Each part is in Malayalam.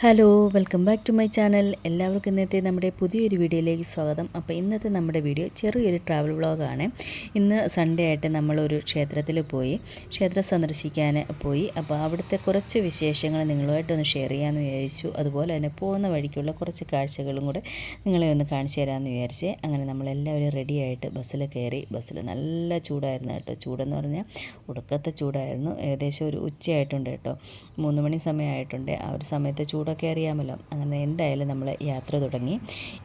Hello welcome back to my channel. എല്ലാവർക്കും ഇന്നത്തെ നമ്മുടെ പുതിയൊരു വീഡിയോയിലേക്ക് സ്വാഗതം. അപ്പോൾ ഇന്നത്തെ നമ്മുടെ വീഡിയോ ചെറിയൊരു ട്രാവൽ വ്ളോഗാണ്. ഇന്ന് സൺഡേ ആയിട്ട് നമ്മളൊരു ക്ഷേത്രത്തിൽ പോയി ക്ഷേത്രം സന്ദർശിക്കാൻ പോയി. അപ്പോൾ അവിടുത്തെ കുറച്ച് വിശേഷങ്ങൾ നിങ്ങളുമായിട്ടൊന്ന് ഷെയർ ചെയ്യാമെന്ന് വിചാരിച്ചു. അതുപോലെ തന്നെ പോകുന്ന വഴിക്കുള്ള കുറച്ച് കാഴ്ചകളും കൂടെ നിങ്ങളെ ഒന്ന് കാണിച്ചു തരാമെന്ന് വിചാരിച്ചേ അങ്ങനെ നമ്മളെല്ലാവരും റെഡിയായിട്ട് ബസ്സിൽ കയറി. ബസ്സിൽ നല്ല ചൂടായിരുന്നു കേട്ടോ. ചൂടെന്ന് പറഞ്ഞാൽ ഉടുക്കത്തെ ചൂടായിരുന്നു. ഏകദേശം ഒരു ഉച്ചയായിട്ടുണ്ട് കേട്ടോ. മൂന്ന് മണി സമയമായിട്ടുണ്ട്. ആ ഒരു സമയത്ത് ചൂടൊക്കെ അറിയാമല്ലോ അങ്ങനെ എന്തായാലും നമ്മൾ യാത്ര തുടങ്ങി.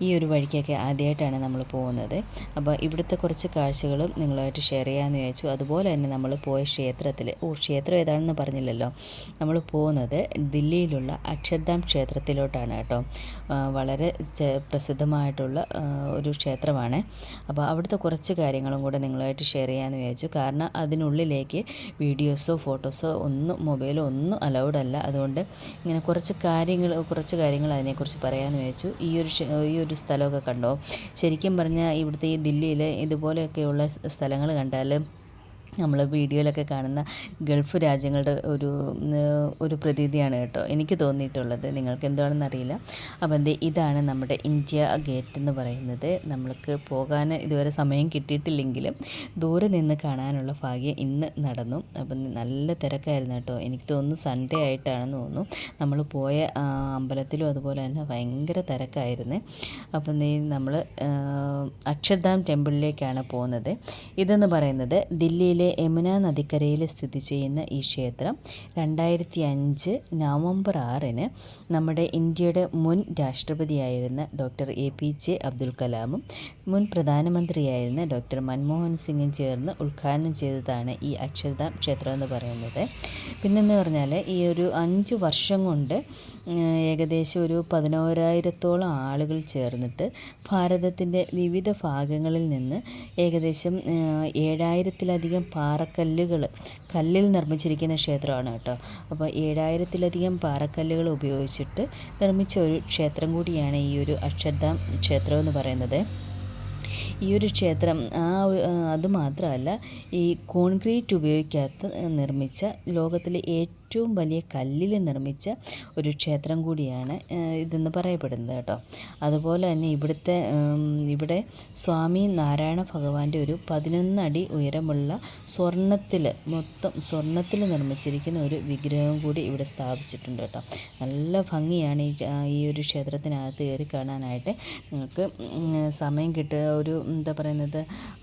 ഈ ഒരു വഴിക്കൊക്കെ ആദ്യമായിട്ടാണ് നമ്മൾ പോകുന്നത്. അപ്പോൾ ഇവിടുത്തെ കുറച്ച് കാഴ്ചകളും നിങ്ങളുമായിട്ട് ഷെയർ ചെയ്യാമെന്ന് വിചാരിച്ചു. അതുപോലെ തന്നെ നമ്മൾ പോയ ക്ഷേത്രത്തിൽ ഓ ക്ഷേത്രം ഏതാണെന്ന് പറഞ്ഞില്ലല്ലോ. നമ്മൾ പോകുന്നത് ദില്ലിയിലുള്ള അക്ഷർധാം ക്ഷേത്രത്തിലോട്ടാണ് കേട്ടോ. വളരെ പ്രസിദ്ധമായിട്ടുള്ള ഒരു ക്ഷേത്രമാണ്. അപ്പോൾ അവിടുത്തെ കുറച്ച് കാര്യങ്ങളും കൂടെ നിങ്ങളുമായിട്ട് ഷെയർ ചെയ്യാമെന്ന് വിചാരിച്ചു. കാരണം അതിനുള്ളിലേക്ക് വീഡിയോസോ ഫോട്ടോസോ ഒന്നും മൊബൈലോ ഒന്നും അലൗഡ് അല്ല. അതുകൊണ്ട് ഇങ്ങനെ കുറച്ച് കാര്യങ്ങൾ കുറച്ച് കാര്യങ്ങൾ അതിനെക്കുറിച്ച് പറയാമെന്ന് വെച്ചു ഈ ഒരു ഈ ഒരു സ്ഥലമൊക്കെ കണ്ടോ? ശരിക്കും പറഞ്ഞാൽ ഇവിടുത്തെ ഈ ദില്ലിയിൽ ഇതുപോലെയൊക്കെയുള്ള സ്ഥലങ്ങൾ കണ്ടാൽ നമ്മൾ വീഡിയോയിലൊക്കെ കാണുന്ന ഗൾഫ് രാജ്യങ്ങളുടെ ഒരു ഒരു പ്രതീതിയാണ് കേട്ടോ എനിക്ക് തോന്നിയിട്ടുള്ളത്. നിങ്ങൾക്ക് എന്താണെന്ന് അറിയില്ല. അപ്പം എന്തേ ഇതാണ് നമ്മുടെ ഇന്ത്യ ഗേറ്റ് എന്ന് പറയുന്നത്. നമ്മൾക്ക് പോകാൻ ഇതുവരെ സമയം കിട്ടിയിട്ടില്ലെങ്കിലും ദൂരെ നിന്ന് കാണാനുള്ള ഭാഗ്യം ഇന്ന് നടന്നു. അപ്പം നല്ല തിരക്കായിരുന്നു കേട്ടോ. എനിക്ക് തോന്നുന്നു സൺഡേ ആയിട്ടാണെന്ന് തോന്നുന്നു. നമ്മൾ പോയ അമ്പലത്തിലും അതുപോലെ തന്നെ ഭയങ്കര തിരക്കായിരുന്നു. അപ്പം നമ്മൾ അക്ഷർധാം ടെമ്പിളിലേക്കാണ് പോകുന്നത്. ഇതെന്ന് പറയുന്നത് ദില്ലിയിൽ ജില്ലയിലെ യമുന നദിക്കരയിൽ സ്ഥിതി ചെയ്യുന്ന ഈ ക്ഷേത്രം രണ്ടായിരത്തി അഞ്ച് നവംബർ ആറിന് നമ്മുടെ ഇന്ത്യയുടെ മുൻ രാഷ്ട്രപതിയായിരുന്ന doctor A P J Abdul കലാമും മുൻ പ്രധാനമന്ത്രിയായിരുന്ന ഡോക്ടർ മൻമോഹൻ സിംഗും ചേർന്ന് ഉദ്ഘാടനം ചെയ്തതാണ് ഈ അക്ഷരധാം ക്ഷേത്രം എന്ന് പറയുന്നത്. പിന്നെന്ന് പറഞ്ഞാൽ ഈ ഒരു അഞ്ച് വർഷം കൊണ്ട് ഏകദേശം ഒരു പതിനോരായിരത്തോളം ആളുകൾ ചേർന്നിട്ട് ഭാരതത്തിന്റെ വിവിധ ഭാഗങ്ങളിൽ നിന്ന് ഏകദേശം ഏഴായിരത്തിലധികം പാറക്കല്ലുകൾ കല്ലിൽ നിർമ്മിച്ചിരിക്കുന്ന ക്ഷേത്രമാണ് കേട്ടോ. അപ്പോൾ ഏഴായിരത്തിലധികം പാറക്കല്ലുകൾ ഉപയോഗിച്ചിട്ട് നിർമ്മിച്ച ഒരു ക്ഷേത്രം കൂടിയാണ് ഈ ഒരു അക്ഷർധാം ക്ഷേത്രം എന്ന് പറയുന്നത്. ഈ ഒരു ക്ഷേത്രം ആ അതുമാത്രമല്ല ഈ കോൺക്രീറ്റ് ഉപയോഗിക്കാത്ത നിർമ്മിച്ച ലോകത്തിലെ ഏറ്റവും ഏറ്റവും വലിയ കല്ലിൽ നിർമ്മിച്ച ഒരു ക്ഷേത്രം കൂടിയാണ് ഇതെന്ന് പറയപ്പെടുന്നത് കേട്ടോ. അതുപോലെ തന്നെ ഇവിടുത്തെ ഇവിടെ സ്വാമി നാരായണ ഭഗവാന്റെ ഒരു പതിനൊന്നടി ഉയരമുള്ള സ്വർണത്തിൽ മൊത്തം സ്വർണത്തിൽ നിർമ്മിച്ചിരിക്കുന്ന ഒരു വിഗ്രഹം കൂടി ഇവിടെ സ്ഥാപിച്ചിട്ടുണ്ട് കേട്ടോ. നല്ല ഭംഗിയാണ് ഈ ഈ ഒരു ക്ഷേത്രത്തിനകത്ത് കയറി കാണാനായിട്ട്. നിങ്ങൾക്ക് സമയം കിട്ടുക ഒരു എന്താ പറയുന്നത്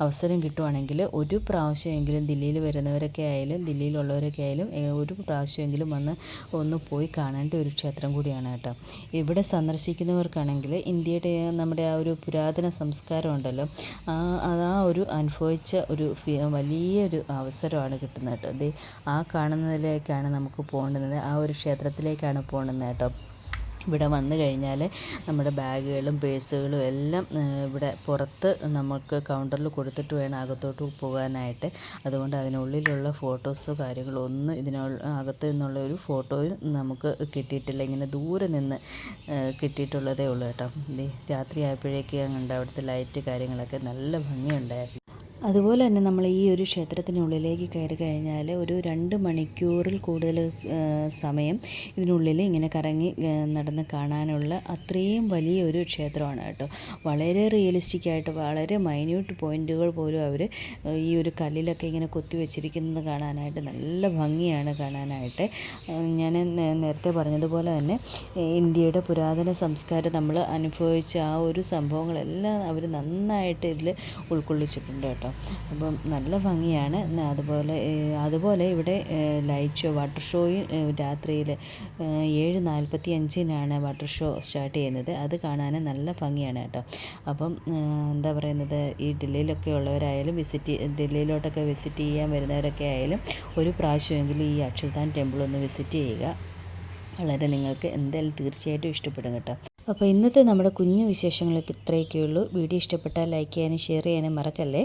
അവസരം കിട്ടുവാണെങ്കിൽ ഒരു പ്രാവശ്യമെങ്കിലും ദില്ലിയിൽ വരുന്നവരൊക്കെ ആയാലും ദില്ലിയിലുള്ളവരൊക്കെ ആയാലും ഒരു പ്രാവശ്യം പ്രാവശ്യമെങ്കിലും വന്ന് ഒന്ന് പോയി കാണേണ്ട ഒരു ക്ഷേത്രം കൂടിയാണ് കേട്ടോ. ഇവിടെ സന്ദർശിക്കുന്നവർക്കാണെങ്കിൽ ഇന്ത്യയുടെ നമ്മുടെ ആ ഒരു പുരാതന സംസ്കാരം ഉണ്ടല്ലോ ആ ആ ഒരു അനുഭവിച്ച ഒരു വലിയൊരു അവസരമാണ് കിട്ടുന്നത് കേട്ടോ. അത് ആ കാണുന്നതിലേക്കാണ് നമുക്ക് പോകേണ്ടത്. ആ ഒരു ക്ഷേത്രത്തിലേക്കാണ് പോകേണ്ടത് കേട്ടോ. ഇവിടെ വന്നു കഴിഞ്ഞാൽ നമ്മുടെ ബാഗുകളും പേഴ്സുകളും എല്ലാം ഇവിടെ പുറത്ത് നമുക്ക് കൗണ്ടറിൽ കൊടുത്തിട്ട് വേണം അകത്തോട്ട് പോകാനായിട്ട്. അതുകൊണ്ട് അതിനുള്ളിലുള്ള ഫോട്ടോസോ കാര്യങ്ങളോ ഒന്നും ഇതിനു അകത്ത് നിന്നുള്ള ഒരു ഫോട്ടോയും നമുക്ക് കിട്ടിയിട്ടില്ല. ഇങ്ങനെ ദൂരെ നിന്ന് കിട്ടിയിട്ടുള്ളതേ ഉള്ളൂ കേട്ടോ. രാത്രി ആയപ്പോഴേക്കും കണ്ട അവിടുത്തെ ലൈറ്റ് കാര്യങ്ങളൊക്കെ നല്ല ഭംഗിയുണ്ടായിരുന്നു. അതുപോലെ തന്നെ നമ്മൾ ഈ ഒരു ക്ഷേത്രത്തിനുള്ളിലേക്ക് കയറി കഴിഞ്ഞാൽ ഒരു രണ്ട് മണിക്കൂറിൽ കൂടുതൽ സമയം ഇതിനുള്ളിൽ ഇങ്ങനെ കറങ്ങി നടന്ന് കാണാനുള്ള അത്രയും വലിയൊരു ക്ഷേത്രമാണ് കേട്ടോ. വളരെ റിയലിസ്റ്റിക് ആയിട്ട് വളരെ മൈന്യൂട്ട് പോയിന്റുകൾ പോലും അവർ ഈ ഒരു കല്ലിലൊക്കെ ഇങ്ങനെ കൊത്തി വെച്ചിരിക്കുന്നത് കാണാനായിട്ട് നല്ല ഭംഗിയാണ് കാണാനായിട്ട്. ഞാൻ നേരത്തെ പറഞ്ഞതുപോലെ തന്നെ ഇന്ത്യയുടെ പുരാതന സംസ്കാരം നമ്മൾ അനുഭവിച്ച ആ ഒരു സംഭവങ്ങളെല്ലാം അവർ നന്നായിട്ട് ഇതിൽ ഉൾക്കൊള്ളിച്ചിട്ടുണ്ട് കേട്ടോ. കേട്ടോ അപ്പം നല്ല ഭംഗിയാണ്. അതുപോലെ അതുപോലെ ഇവിടെ ലൈറ്റ് ഷോ വാട്ടർ ഷോയും രാത്രിയിൽ ഏഴ് നാൽപ്പത്തി അഞ്ചിനാണ് വാട്ടർ ഷോ സ്റ്റാർട്ട് ചെയ്യുന്നത്. അത് കാണാൻ നല്ല ഭംഗിയാണ് കേട്ടോ. അപ്പം എന്താ പറയുന്നത് ഈ ഡൽഹിയിലൊക്കെ ഉള്ളവരായാലും വിസിറ്റ് ഡൽഹിയിലോട്ടൊക്കെ വിസിറ്റ് ചെയ്യാൻ വരുന്നവരൊക്കെ ആയാലും ഒരു പ്രാവശ്യമെങ്കിലും ഈ അക്ഷർധാം ടെമ്പിൾ ഒന്ന് വിസിറ്റ് ചെയ്യുക. വളരെ നിങ്ങൾക്ക് എന്തായാലും തീർച്ചയായിട്ടും ഇഷ്ടപ്പെടും കേട്ടോ. അപ്പോൾ ഇന്നത്തെ നമ്മുടെ കുഞ്ഞു വിശേഷങ്ങളൊക്കെ ഇത്രയൊക്കെയുള്ളൂ. വീഡിയോ ഇഷ്ടപ്പെട്ടാൽ ലൈക്ക് ചെയ്യാനും ഷെയർ ചെയ്യാനും മറക്കല്ലേ?